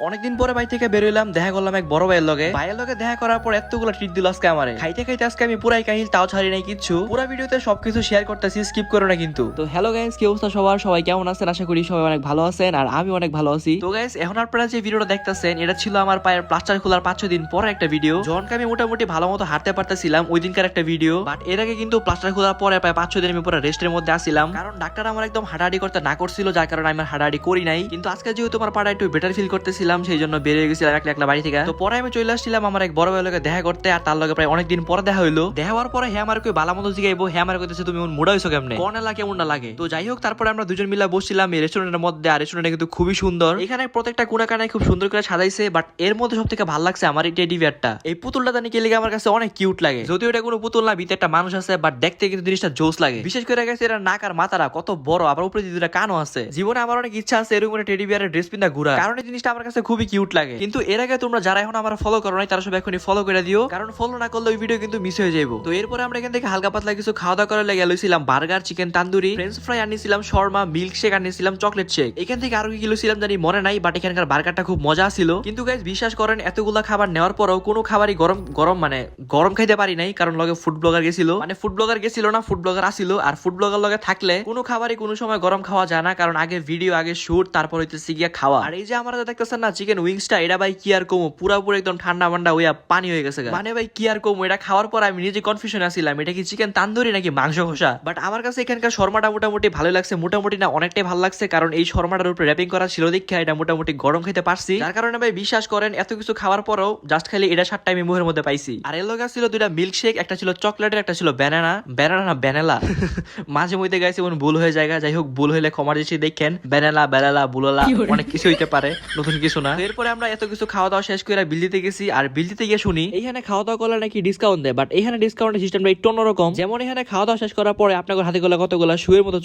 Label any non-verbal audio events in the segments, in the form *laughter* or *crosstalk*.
অনেকদিন পরে বাড়ি থেকে বেরোলাম দেখা করলাম এক বড় ভাইয়ের লগে। ভাইয়ের লগে দেখা করার পর এতগুলো ট্রিট দিল আজকে আমারে। খাইতে খাইতে আজকে আমি পুরাই কাহিল তাও ছাড়ি নাই কিচ্ছু। পুরা ভিডিওতে সবকিছু শেয়ার করতেছি স্কিপ করো না কিন্তু। তো হ্যালো গাইস কি অবস্থা সবার? সবাই কেমন আছেন? আশা করি সবাই অনেক ভালো আছেন আর আমি অনেক ভালো আছি। তো গাইস এখন আপনারা যে ভিডিওটা দেখতেছেন এটা ছিল আমার পায়ের প্লাস্টার খোলার পাঁচ দিন পরে একটা ভিডিও যখন আমি মোটামুটি ভালো মতো হাঁটতে পারতেছিলাম ওই দিনকার একটা ভিডিও বাট এর আগে কিন্তু প্লাস্টার খোলার পরে প্রায় পাঁচ দিন আমি পুরো রেস্টের মধ্যে আসছিলাম কারণ ডাক্তার আমার একদম হাঁটাহাঁটি করতে না করছিল যার কারণে আমি হাঁটাহাঁটি করি নাই। কিন্তু আজকে যেহেতু আমার পাড়া একটু বেটার ফিল করতেছিলাম সেই জন্য বেরিয়ে গেছিলাম একলা একলা বাড়ি থেকে। তো পরে আমি চলে আসছিলাম আমার এক বড় ভাইয়ের লগে দেখা করতে, আর তার লগে প্রায় অনেকদিন পরে দেখা হইল। দেখা হওয়ার পরে হ্যাঁ আমার বালা মতো জিগাইবো হ্যাঁ আমার কইতেছে, তুমি মুড়া হইছো কেমনে? কোন এলা কেমন না লাগে। তো যাই হোক, তারপরে আমরা দুজন মিলে বসছিলাম এই রেস্টুরেন্টের মধ্যে, আর রেস্টুরেন্টে কিন্তু খুবই সুন্দর। এখানে প্রত্যেকটা কোনা কানায় খুব সুন্দর করে সাজাইছে বাট এর মধ্যে সব থেকে ভালো লাগছে আমার এই টেডি বিয়ারটা এই পুতুলটা জানি কে লেগে আমার কাছে অনেক কিউট লাগে। যদিও এটা কোনো পুতুল না, ভিতরে একটা মানুষ আছে বাট দেখতে কিন্তু জিনিসটা জোস লাগে। বিশেষ করে গেছে এটা নাক আর মাথারা কত বড়, আবার উপরে দুটা কানও আছে। জীবনে আমার অনেক ইচ্ছা আছে এরকম টেডি বিয়ারের ড্রেস পিন্দা ঘুরা কারণ এই জিনিসটা আমার কাছে খুবই কিউট লাগে। কিন্তু এর আগে তোমরা যারা এখন আমার ফলো করো নাই, তারা সব এখনই ফলো করে দিও। কারণ ফলো না করলে ওই ভিডিও কিন্তু মিস হয়ে যাব তো এরপরে আমরা এখান থেকে হালকা পাতলা কিছু খাওয়া দাওয়া করে লেগে লইছিলাম burger chicken tandoori french fry আনিছিলাম, শর্মা মিল্ক শেক আনিছিলাম চকলেট শেক এখান থেকে আরও কি কিলো জানি মনে নাই বাট এখানকার বার্গারটা খুব মজা ছিল। কিন্তু গাইজ বিশ্বাস করেন, এতগুলা খাবার নেওয়ার পরেও কোনো খাবারই গরম গরম মানে গরম খাইতে পারি নাই, কারণ লগে ফুড ব্লগার গেছিল। মানে ফুড ব্লগার গেছিল না ফুড ব্লগার আসিল আর ফুড ব্লগার লগে থাকলে কোনো খাবারই কোনো সময় গরম খাওয়া যায় না, কারণ আগে ভিডিও আগে শুট তারপর হইতেছে গিয়া খাওয়া। আর এই যে আমরা দেখতেছেন না চিকেন উইংসটা এটা ভাই কি আর কমো? পুরাপুরি একদম ঠান্ডা মান্ডা হইয়া পানি হয়ে গেছে মানে ভাই কি আর কমো? এটা খাওয়ার পর আমি নিজে কনফিউশন আসছিলাম এটা কি চিকেন তান্দুরি নাকি মাংস ঘষা বাট আমার কাছে এখানকার শর্মাটা মোটামুটি ভালো লাগছে মোটামুটি না অনেকটাই ভালো লাগছে কারণ এই শর্মাটার উপরে র্যাপিং করা ছিল দীক্ষা এটা মোটামুটি গরম খেতে পারছি। যার কারণে ভাই বিশ্বাস করেন এত কিছু খাওয়ার পরেও জাস্ট খালি এটা সাতটা আমি মুখের মধ্যে পাইছি। আর এর লগে ছিল দুইটা মিল্ক শেক একটা ছিল চকলেটের একটা ছিল ব্যানানা ব্যানানা না ব্যানালা *laughs* মাঝে মধ্যে গাইছে এমন ভুল হয়ে যায় যাই হোক ভুল হইলে ক্ষমা দিচ্ছি দেখেন। ব্যানালা বেলালা বুলালা অনেক কিছু হইতে পারে নতুন কিছু এরপরে আমরা এত কিছু খাওয়া দাওয়া শেষ করে গেছি আর গিয়ে শুনি খাওয়া দাওয়া করলে নাকি ডিসকাউন্ট দেয় বাট এখানে ডিসকাউন্টের সিস্টেমটা একটু অন্যরকম। যেমন এখানে খাওয়া দাওয়া শেষ করার পরে আপনার হাতে গোলা কতগুলা শুয়ের মতো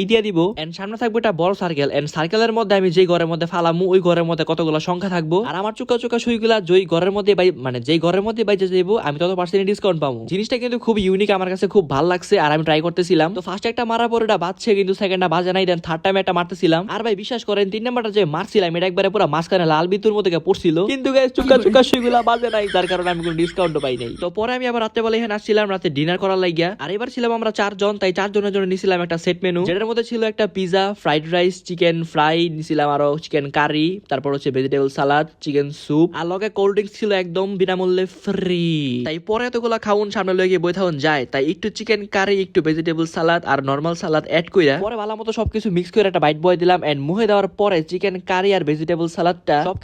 ই দিয়ে দিব। এন্ড সামনে থাকবে একটা বড় সার্কেল এন্ড সার্কেলের মধ্যে আমি যেই ঘরের মধ্যে ফালামু ওই ঘরের মধ্যে কতগুলো সংখ্যা থাকব। আর আমার সুইগুলা যেই ঘরের মধ্যে মানে যেই ঘরের মধ্যে বাইজে যাব আমি তত পার্সেন্ট ডিসকাউন্ট পাবো। জিনিসটা কিন্তু খুব ইউনিক আমার কাছে খুব ভালো লাগছে আর আমি ট্রাই করতেছিলাম। তো ফার্স্ট একটা মারার পর এটা বাজছে কিন্তু সেকেন্ডটা বাজে নাই দেন থার্ড টাইম একটা মারতেছিলাম। আর ভাই বিশ্বাস করেন তিন নাম্বারটা যে মারছিলাম এটা একবারে পুরো মাঝখানে লাল বিতুর মধ্যে গিয়ে পড়ছিল। কিন্তু গাইস চুকা চুকা সুইগুলা বাজে নাই যার কারণে আমি কোনো ডিসকাউন্ট পাই নাই। তো পরে আমি আবার রাত্রে বেলা এখানে আসছিলাম রাতে ডিনার করার লাগিয়া। আর এবার ছিলাম আমরা চারজন তাই চারজনের জন্য নিছিলাম একটা সেট মেনু যেটার মধ্যে ছিল একটা pizza fried rice chicken fry নিছিলাম আরও চিকেন কারি তারপর হচ্ছে ভেজিটেবল সালাদ চিকেন স্যুপ আর লগে কোল্ড ড্রিঙ্কস ছিল একদম বিনামূল্যে ফ্রি তাই পরে এতগুলা খাউন সামনে লয়ে গিয়ে বই থাকুন যায়। তাই একটু চিকেন কারি একটু ভেজিটেবল সালাদ আর নর্মাল সালাদ অ্যাড কইরা পরে ভালো মতো সবকিছু মিক্স করে একটা বাইট বয় দিলাম। এন্ড মুহে দেওয়ার পরে চিকেন কারি আর ভেজিটেবল সালাদটা সব